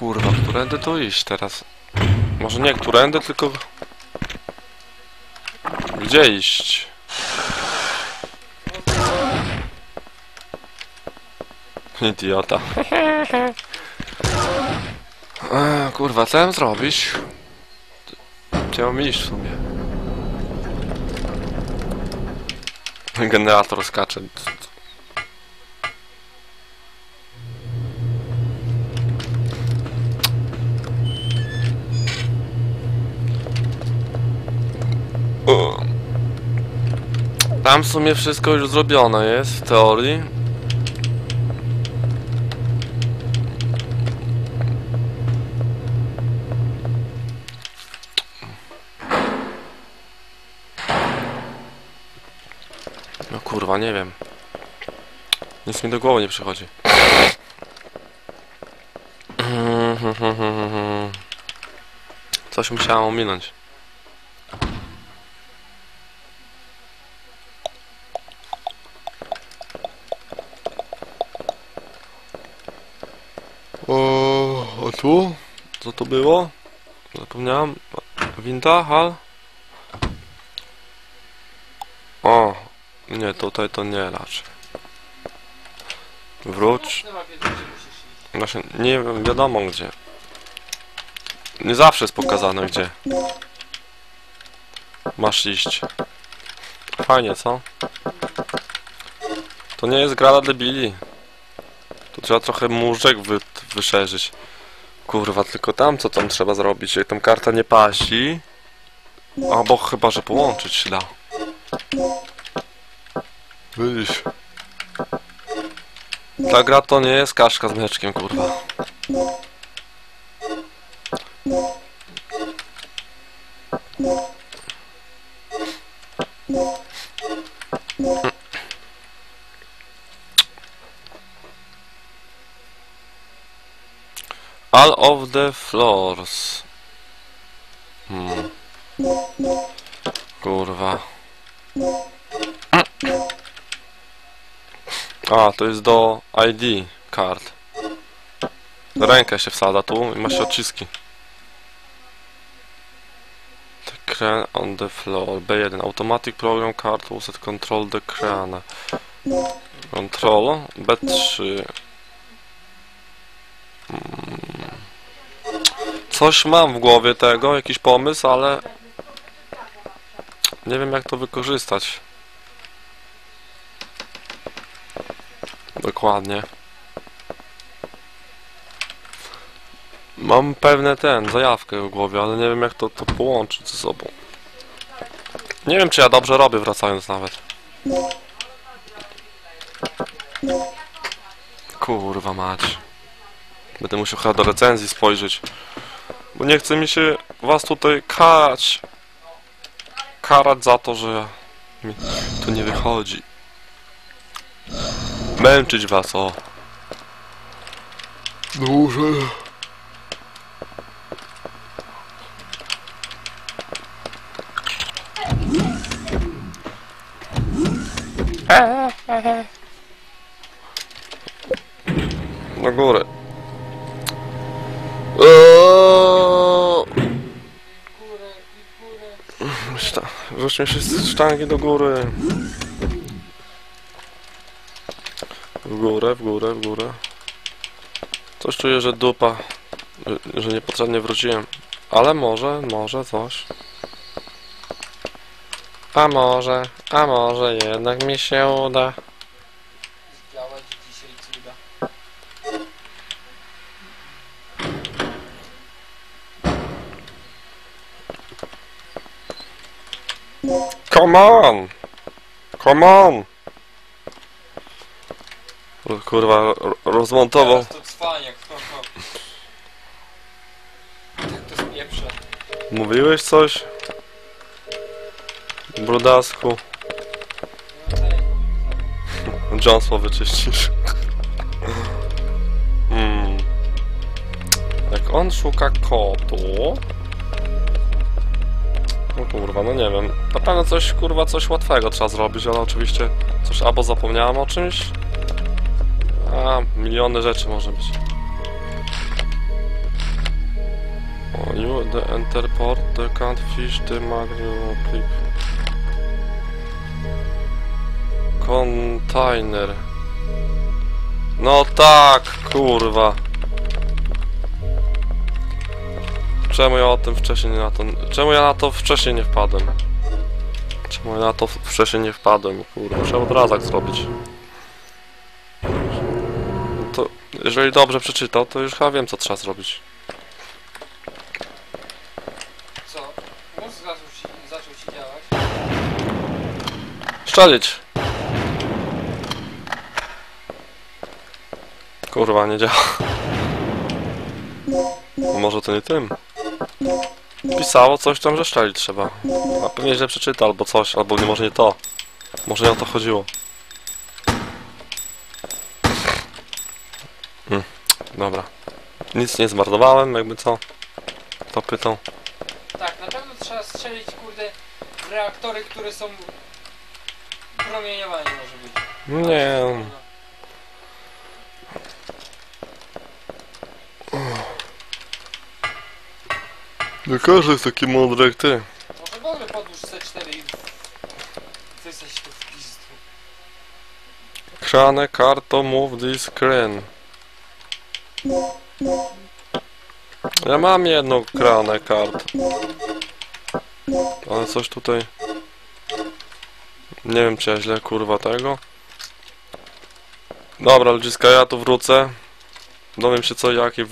kurwa, którędy to iść teraz? Może nie którędy, tylko... Gdzie iść? Idiota. A, kurwa, co mam zrobić? Gdzie mam iść w sumie? Generator skacze. Tam w sumie wszystko już zrobione jest w teorii. No kurwa, nie wiem. Nic mi do głowy nie przychodzi. Coś musiałem ominąć. O, a tu? Co to było? Zapomniałem. Winda, hal? O, nie, tutaj to nie raczej. Wróć. Znaczy, nie wiadomo gdzie. Nie zawsze jest pokazane gdzie. Masz iść. Fajnie, co? To nie jest gra dla debili. Tu trzeba trochę murzek wy, wyszerzyć. Kurwa, tylko tam co tam trzeba zrobić? Jak tam karta nie pasi. Albo chyba, że połączyć się da. Wyjść. Ta gra to nie jest kaszka z mleczkiem, kurwa. All of the floors. Hmm. Kurwa. A, to jest do ID card. Rękę się wsada tu i ma się odciski. The crane on the floor. B1. Automatic program card will set control the crane. Control. B3. Coś mam w głowie tego, jakiś pomysł, ale nie wiem jak to wykorzystać. Dokładnie. Mam pewne ten, zajawkę w głowie, ale nie wiem jak to, to połączyć ze sobą. Nie wiem czy ja dobrze robię wracając nawet. Kurwa mać. Będę musiał chyba do recenzji spojrzeć. Bo nie chce mi się was tutaj karać. Karać za to, że mi nie wychodzi. Męczyć was, o. Dłużej. Na górę. Eee, Szta- Rzućmy wszyscy sztangi do góry. W górę, w górę, w górę. Coś czuję, że dupa, że- że niepotrzebnie wróciłem. Ale może, może coś. A może, a może jednak mi się uda. Działać dzisiaj cuda. Come on! Come on! O, Kurwa, ro- rozmontował. Teraz to cwaniak. Tak to spieprze. Mówiłeś coś? Brudasku. Johnson wyczyścisz. Hmm. Jak on szuka kodu... No kurwa, no nie wiem. Na pewno coś, kurwa, coś łatwego trzeba zrobić, ale oczywiście coś albo zapomniałem o czymś. A, miliony rzeczy może być. O, you the enter port, the can't fish, the magnum clip. Container. No tak, kurwa. Czemu ja o tym wcześniej nie na to... Czemu ja na to wcześniej nie wpadłem? Czemu ja na to wcześniej nie wpadłem, kurwa. Trzeba od razu tak zrobić. No To, jeżeli dobrze przeczytał, to już chyba wiem, co trzeba zrobić. Co? Mózg zaczął ci, zaczął ci działać. Szczelić! Kurwa, nie działa. No może to nie tym. Pisało coś tam, że szczelić trzeba. A pewnie źle przeczyta albo coś, albo nie może nie to. Może nie o to chodziło. Hmm, dobra. Nic nie zmarnowałem, jakby co. Kto pytał? Tak, na pewno trzeba strzelić, kurde, w reaktory, które są... Promieniowanie może być. Nie. Nie każdy jest taki mądry jak ty. Może w ogóle podłóż C4 i wysać to w pizdu. Krane karto move this crane. Ja mam jedną kranę kart. Ale coś tutaj... Nie wiem czy ja źle kurwa tego. Dobra ludziska, ja tu wrócę. Dowiem się co jak i wrócę.